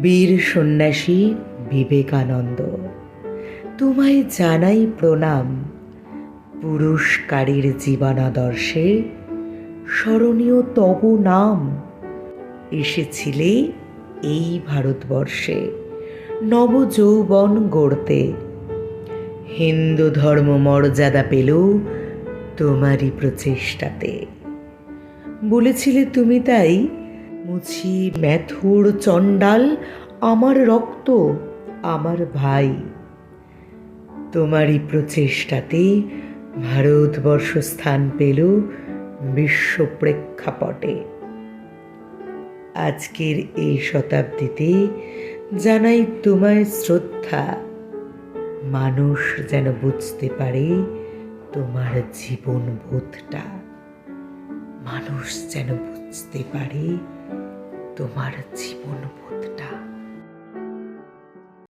বীর সন্ন্যাসী বিবেকানন্দ। তোমায় জানাই প্রণাম। পুরস্কারীর জীবনাদর্শে স্মরণীয় তব নাম। এসেছিলে এই ভারতবর্ষে নব যৌবন গড়তে। হিন্দু ধর্ম মর্যাদা পেল তোমারই প্রচেষ্টাতে। বলেছিলে তুমি তাই মুছি ম্যাথুর চণ্ডাল, আমার রক্ত, আমার ভাই। তোমারই প্রচেষ্টাতে ভারতবর্ষ স্থান পেল বিশ্ব প্রেক্ষাপটে। আজকের এই শতাব্দীতে জানাই তোমায় শ্রদ্ধা। মানুষ যেন বুঝতে পারে তোমার জীবন বোধটা মানুষ যেন বুঝতে পারে তোমার জীবন বোধটা।